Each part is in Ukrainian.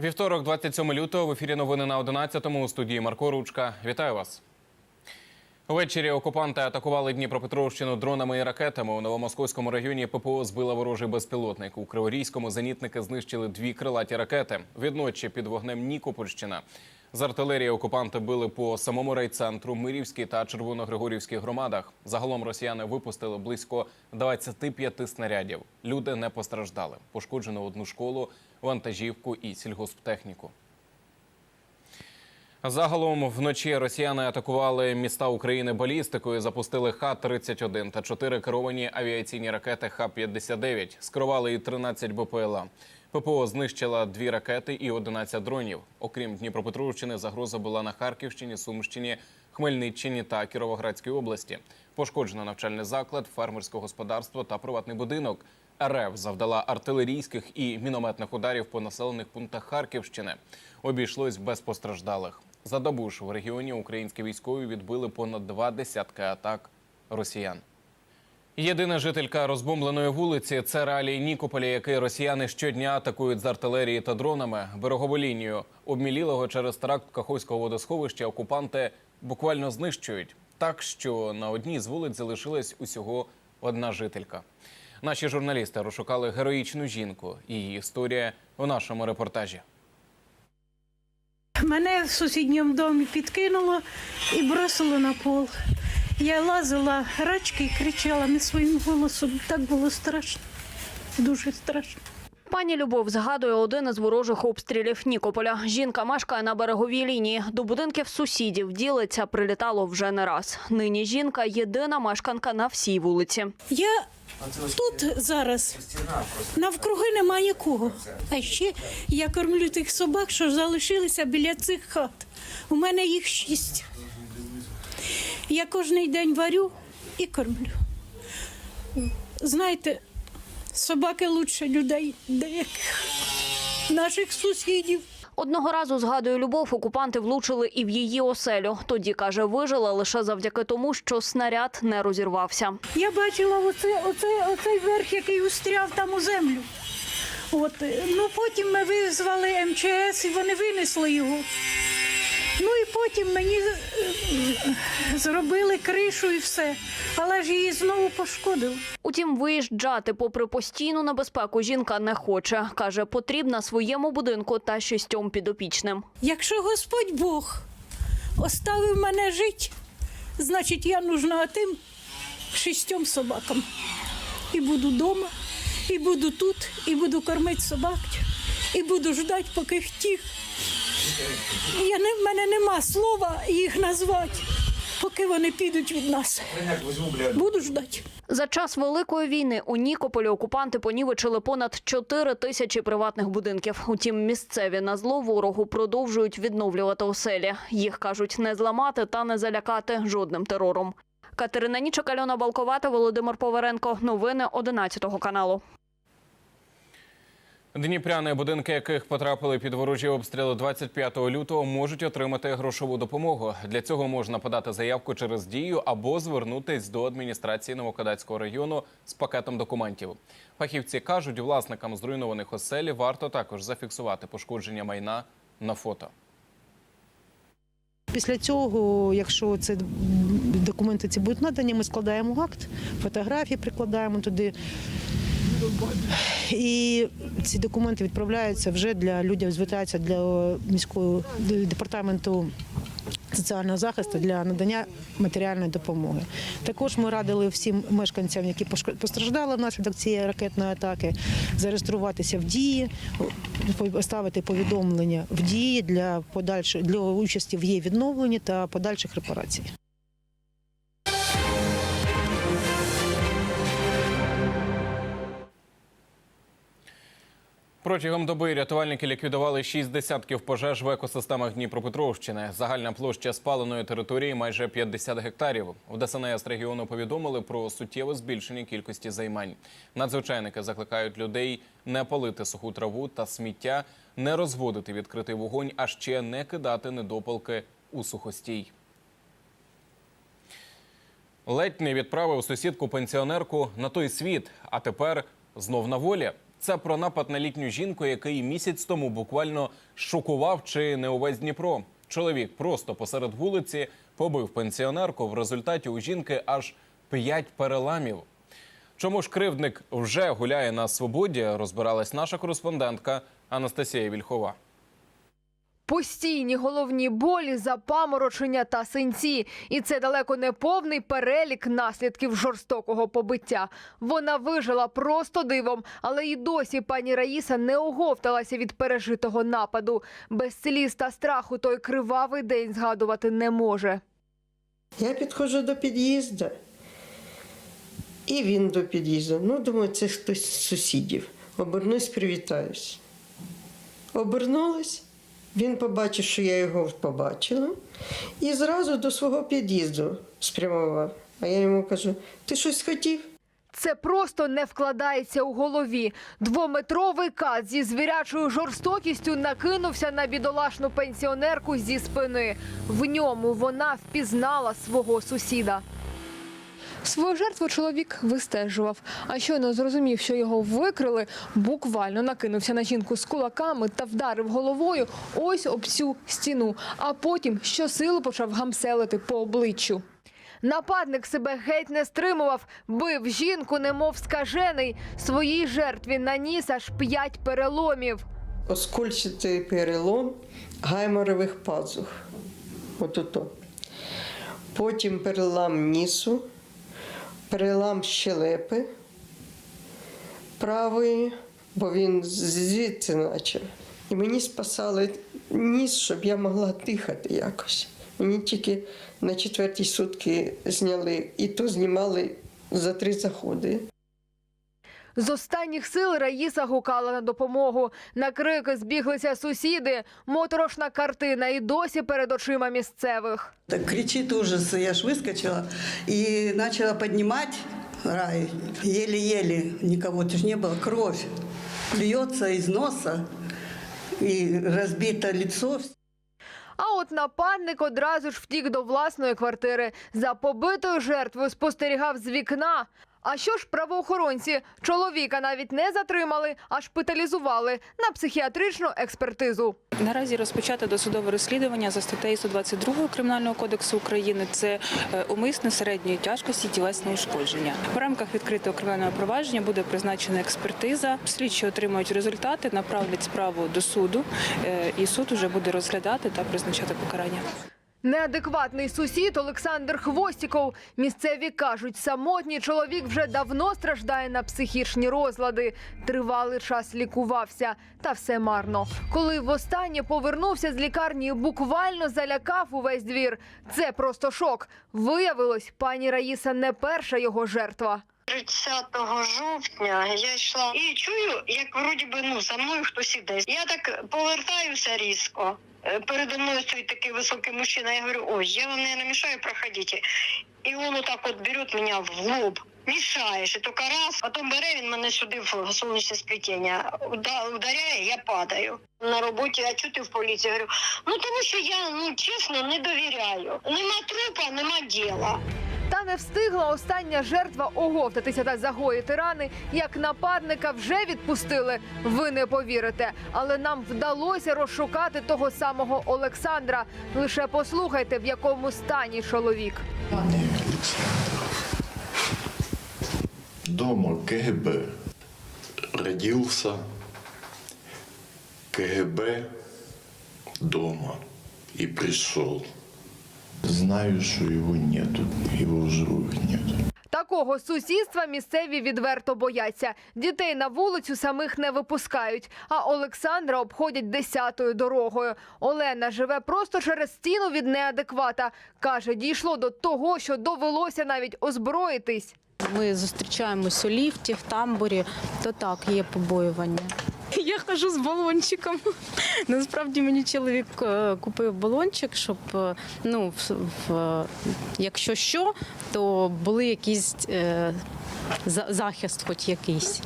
Вівторок, 27 лютого, в ефірі новини на 11-му у студії Марко Ручка. Вітаю вас. Увечері окупанти атакували Дніпропетровщину дронами і ракетами. У Новомосковському районі ППО збила ворожий безпілотник. У Криворізькому зенітники знищили дві крилаті ракети. Відночі під вогнем Нікопольщина. З артилерії окупанти били по самому райцентру, Мирівській та Червоногригорівській громадах. Загалом росіяни випустили близько 25 снарядів. Люди не постраждали. Пошкоджено одну школу, вантажівку і сільгосптехніку. Загалом вночі росіяни атакували міста України балістикою, запустили Х-31 та 4 керовані авіаційні ракети Х-59. Скерували і 13 БПЛА. ППО знищила дві ракети і 11 дронів. Окрім Дніпропетровщини, загроза була на Харківщині, Сумщині, Хмельниччині та Кіровоградській області. Пошкоджено навчальний заклад, фермерське господарство та приватний будинок. РФ завдала артилерійських і мінометних ударів по населених пунктах Харківщини. Обійшлось без постраждалих. За добу ж в регіоні українські військові відбили понад два десятки атак росіян. Єдина жителька розбомбленої вулиці це реалії Нікополя, який росіяни щодня атакують з артилерії та дронами. Берегову лінію обмілілого через теракт Каховського водосховища окупанти буквально знищують. Так що на одній з вулиць залишилась усього одна жителька. Наші журналісти розшукали героїчну жінку. Її історія у нашому репортажі. Мене в сусідньому домі підкинуло і бросило на пол. Я лазила рачки і кричала не своїм голосом. Так було страшно, дуже страшно. Пані Любов згадує один із ворожих обстрілів Нікополя. Жінка мешкає на береговій лінії. До будинків сусідів ділиться прилітало вже не раз. Нині жінка єдина мешканка на всій вулиці. Я тут зараз навкруги немає нікого. А ще я кормлю тих собак, що залишилися біля цих хат. У мене їх шість. Я кожен день варю і кормлю. Знаєте, собаки лучше людей деяких наших сусідів. Одного разу згадує Любов, окупанти влучили і в її оселю. Тоді каже, вижила лише завдяки тому, що снаряд не розірвався. Я бачила оце, оце, оцей верх, який устряв там у землю. От, ну потім ми визвали МЧС і вони винесли його. Ну і потім мені е, зробили кришу і все, але ж її знову пошкодили. Утім, виїжджати попри постійну небезпеку жінка не хоче. Каже, потрібна своєму будинку та шістьом підопічним. Якщо Господь Бог оставив мене жити, значить я нужна тим шістьом собакам. І буду вдома, і буду тут, і буду кормити собак, і буду ждати, поки втіх. Я не, в мене нема слова їх назвати, поки вони підуть від нас. Буду ждати. За час великої війни у Нікополі окупанти понівечили понад 4 тисячі приватних будинків. Утім, місцеві на зло ворогу продовжують відновлювати оселі. Їх кажуть не зламати та не залякати жодним терором. Катерина Нічок, Альона Балковата, Володимир Поверенко. Новини 11 каналу. Дніпряни, будинки яких потрапили під ворожі обстріли 25 лютого, можуть отримати грошову допомогу. Для цього можна подати заявку через дію або звернутись до адміністрації Новокадацького району з пакетом документів. Фахівці кажуть, власникам зруйнованих оселі варто також зафіксувати пошкодження майна на фото. Після цього, якщо це документи ці будуть надані, ми складаємо акт, фотографії прикладаємо туди. І ці документи відправляються вже для людей, звертаються для міського департаменту соціального захисту для надання матеріальної допомоги. Також ми радили всім мешканцям, які постраждали внаслідок цієї ракетної атаки, зареєструватися в дії, поставити повідомлення в дії для подальшої для участі в її відновленні та подальших репарацій. Протягом доби рятувальники ліквідували шість десятків пожеж в екосистемах Дніпропетровщини. Загальна площа спаленої території майже 50 гектарів. В ДСНС регіону повідомили про суттєве збільшення кількості займань. Надзвичайники закликають людей не палити суху траву та сміття, не розводити відкритий вогонь, а ще не кидати недопалки у сухостій. Ледь не відправив сусідку пенсіонерку на той світ, а тепер знов на волі. Це про напад на літню жінку, який місяць тому буквально шокував чи не увесь Дніпро. Чоловік просто посеред вулиці побив пенсіонерку. В результаті у жінки аж п'ять переламів. Чому ж кривдник вже гуляє на свободі? Розбиралась наша кореспондентка Анастасія Вільхова. Постійні головні болі, запаморочення та синці. І це далеко не повний перелік наслідків жорстокого побиття. Вона вижила просто дивом, але і досі пані Раїса не оговталася від пережитого нападу. Без сліз та страху той кривавий день згадувати не може. Я підходжу до під'їзду, і він до під'їзду. Ну, думаю, це хтось з сусідів. Обернусь, привітаюсь. Обернулась, він побачив, що я його побачила, і зразу до свого під'їзду спрямував. А я йому кажу: ти щось хотів? Це просто не вкладається у голові. Двометровий кат зі звірячою жорстокістю накинувся на бідолашну пенсіонерку зі спини. В ньому вона впізнала свого сусіда. Свою жертву чоловік вистежував, а щойно зрозумів, що його викрили, буквально накинувся на жінку з кулаками та вдарив головою ось об цю стіну, а потім щосили почав гамселити по обличчю. Нападник себе геть не стримував, бив жінку, немов скажений. Своїй жертві наніс аж п'ять переломів. Оскольчатий перелом гайморових пазух. От-ото. Потім перелам нісу, перелам щелепи правої, бо він звідси начав. І мені спасали ніс, щоб я могла дихати якось. Мені тільки на четвертій сутки зняли, і то знімали за три заходи. З останніх сил Раїса гукала на допомогу. На крики збіглися сусіди. Моторошна картина і досі перед очима місцевих. Так кричит ужас, я ж выскочила и начала поднимать рай. Еле-еле, никого ж не было, кровь льется из носа и разбито лицо. А от нападник одразу ж втік до власної квартири. За побитою жертвою спостерігав з вікна. А що ж правоохоронці? Чоловіка навіть не затримали, а шпиталізували на психіатричну експертизу. Наразі розпочато досудове розслідування за статтею 122 Кримінального кодексу України. Це е, умисне середньої тяжкості тілесне ушкодження. В рамках відкритого кримінального провадження буде призначена експертиза. Слідчі отримують результати, направлять справу до суду, е, і суд уже буде розглядати та призначати покарання. Неадекватний сусід Олександр Хвостіков. Місцеві кажуть, самотній чоловік вже давно страждає на психічні розлади. Тривалий час лікувався, та все марно. Коли востаннє повернувся з лікарні, буквально залякав увесь двір. Це просто шок. Виявилось, пані Раїса не перша його жертва. 30 жовтня я йшла і чую, як вроді би ну за мною хтось іде. Я так повертаюся різко. Е, Передо мною стоїть такий високий мужчина. Я говорю, ой, я вам не мешаю, проходите. І він отак от бере мене в лоб. Мішаєш, і тільки раз, потім бере він мене сюди в сонячне сплетіння. Уда- Ударяє, я падаю. На роботі, а чути в поліції? Говорю, ну тому що я ну чесно не довіряю. Нема трупа, нема діла. Не встигла остання жертва оговтатися та загоїти рани, як нападника вже відпустили. Ви не повірите. Але нам вдалося розшукати того самого Олександра. Лише послухайте, в якому стані чоловік. Дома КГБ. Родился КГБ дома и пришел. Знаю, що його нету, його в живих нету. Такого сусідства місцеві відверто бояться. Дітей на вулицю самих не випускають. А Олександра обходять десятою дорогою. Олена живе просто через стіну від неадеквата. Каже, дійшло до того, що довелося навіть озброїтись. Ми зустрічаємось у ліфті, в тамбурі, то так, є побоювання. Я хожу з балончиком. Насправді мені чоловік е, купив балончик, щоб е, ну, в, якщо що, то були якісь е, захист, хоч якийсь.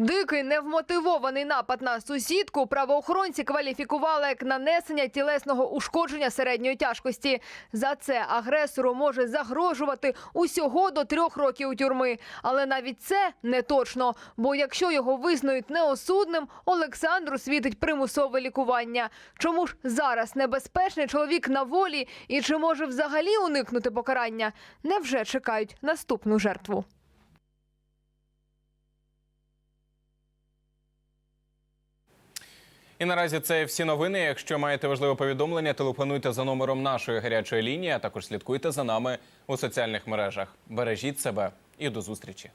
Дикий невмотивований напад на сусідку правоохоронці кваліфікували як нанесення тілесного ушкодження середньої тяжкості. За це агресору може загрожувати усього до трьох років тюрми. Але навіть це не точно. Бо якщо його визнають неосудним, Олександру світить примусове лікування. Чому ж зараз небезпечний чоловік на волі і чи може взагалі уникнути покарання? Невже чекають наступну жертву? І наразі це всі новини. Якщо маєте важливе повідомлення, телефонуйте за номером нашої гарячої лінії, а також слідкуйте за нами у соціальних мережах. Бережіть себе і до зустрічі.